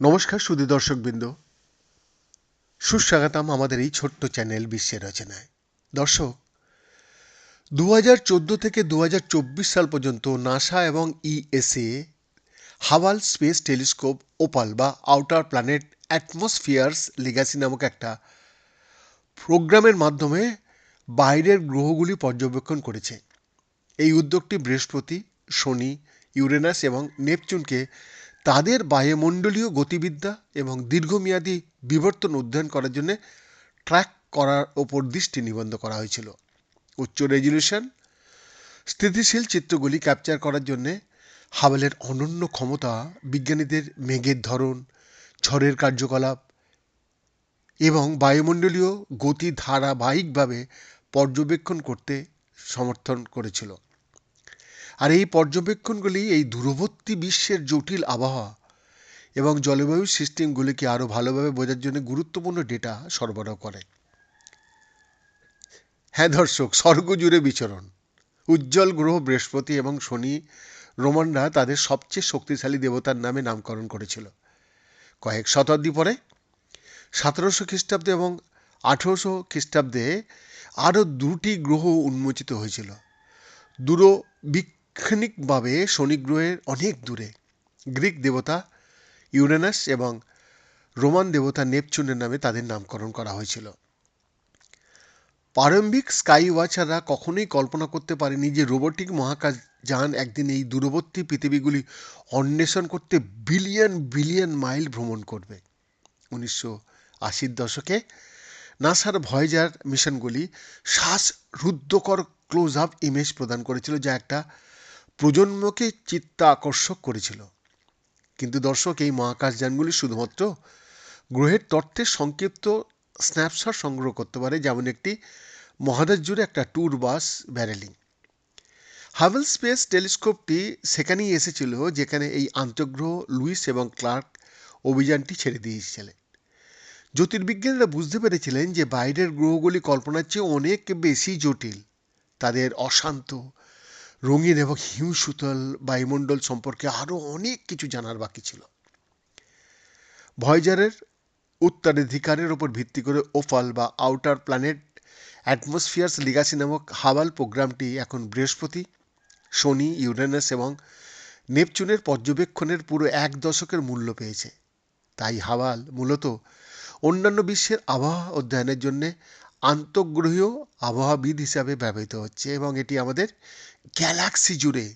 নমস্কার সুদী দর্শকবৃন্দ। সুস্বাগতম আমাদের এই ছোট্ট চ্যানেল বিশ্বের রচনায়। দর্শক দু হাজার চোদ্দ থেকে দু হাজার চব্বিশ সাল পর্যন্ত নাসা এবং ESA Hubble space telescope, OPAL বা আউটার প্ল্যানেট অ্যাটমসফিয়ার্স লিগাসি নামক একটা প্রোগ্রামের মাধ্যমে বাইরের গ্রহগুলি পর্যবেক্ষণ করেছে। এই উদ্যোগটি বৃহস্পতি, শনি, ইউরেনাস এবং নেপচুনকে তাদের বায়ুমণ্ডলীয় গতিবিদ্যা এবং দীর্ঘমেয়াদী বিবর্তন অধ্যয়ন করার জন্য ট্র্যাক করার ওপর দৃষ্টি নিবন্ধ করা হয়েছিল। উচ্চ রেজলিউশন স্থিতিশীল চিত্রগুলি ক্যাপচার করার জন্যে হাবেলের অনন্য ক্ষমতা, বিজ্ঞানীদের মেঘের ধরন, ঝড়ের কার্যকলাপ এবং বায়ুমণ্ডলীয় গতি ধারাবাহিকভাবে পর্যবেক্ষণ করতে সমর্থন করেছিল। আর এই পর্যবেক্ষণগুলি এই দূরবর্তী বিশ্বের জটিল আবহাওয়া এবং জলবায়ু সিস্টেমগুলিকে আরও ভালোভাবে বোঝার জন্য গুরুত্বপূর্ণ ডেটা সরবরাহ করে। হ্যাঁ দর্শক স্বর্গ জুড়ে বিচরণ। উজ্জ্বল গ্রহ বৃহস্পতি এবং শনি রোমানরা তাদের সবচেয়ে শক্তিশালী দেবতার নামে নামকরণ করেছিল। কয়েক শতাব্দী পরে, সতেরোশো খ্রিস্টাব্দে এবং আঠেরোশো খ্রিস্টাব্দে আরও দুটি গ্রহ উন্মোচিত হয়েছিল। দূরবীক্ষণিকভাবে শনি গ্রহের অনেক দূরে। গ্রিক দেবতা ইউরেনাস এবং রোমান দেবতা নেপচুনের নামে তাদের নামকরণ করা হয়েছিল। প্রারম্ভিক স্কাই ওয়াচাররা কখনোই কল্পনা করতে পারেনি যে রোবোটিক মহাকাশ যান একদিন এই দূরবর্তী পৃথিবীগুলি অন্বেষণ করতে বিলিয়ন বিলিয়ন মাইল ভ্রমণ করবে। উনিশশো আশির দশকে নাসার ভয়েজার মিশনগুলি শ্বাস শ্বাসরুদ্ধকর ক্লোজ আপ ইমেজ প্রদান করেছিল যা একটা প্রজন্মকে চিত্তাকর্ষক করেছিল। কিন্তু দর্শক, এই মহাকাশযানগুলি শুধুমাত্র গ্রহের তত্ত্বের সংক্ষিপ্ত স্ন্যাপশট সংগ্রহ করতে পারে, যেমন একটি মহাদেশ জুড়ে একটা tour bus barrelling. Hubble space টেলিস্কোপটি সেখানেই এসেছিল, যেখানে এই আন্তঃগ্রহ লুইস এবং ক্লার্ক অভিযানটি ছেড়ে দিয়েছিলেন জ্যোতির্বিজ্ঞানীরা বুঝতে পেরেছিলেন যে বাইরের গ্রহগুলি কল্পনার চেয়ে অনেক বেশি জটিল। তাদের অশান্ত, রঙিন এবং হিমশীতল বায়ুমণ্ডল সম্পর্কে আরও অনেক কিছু জানার বাকি ছিল। ভয়জারের উত্তরাধিকারের ওপর ভিত্তি করে ওফাল বা আউটার প্ল্যানেট অ্যাটমসফিয়ার্স লিগাসি নামক হাওয়াল প্রোগ্রামটি এখন বৃহস্পতি, শনি, ইউরেনাস এবং নেপচুনের পর্যবেক্ষণের পুরো এক দশকের মূল্য পেয়েছে। তাই হাওয়াল মূলত অন্যান্য বিশ্বের আবহাওয়া অধ্যয়নের জন্য আন্তঃগ্রহীয় আবহাওয়াবিদ হিসাবে ব্যবহৃত হচ্ছে এবং এটি আমাদের গ্যালাক্সি জুড়ে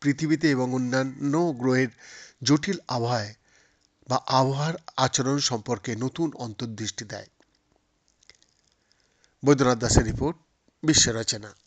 পৃথিবীতে এবং অন্যান্য গ্রহের জটিল আবহাওয়ায় বা আবহাওয়ার আচরণ সম্পর্কে নতুন অন্তর্দৃষ্টি দেয়। বৈদ্যনাথ দাসের রিপোর্ট বিশ্ব রচনা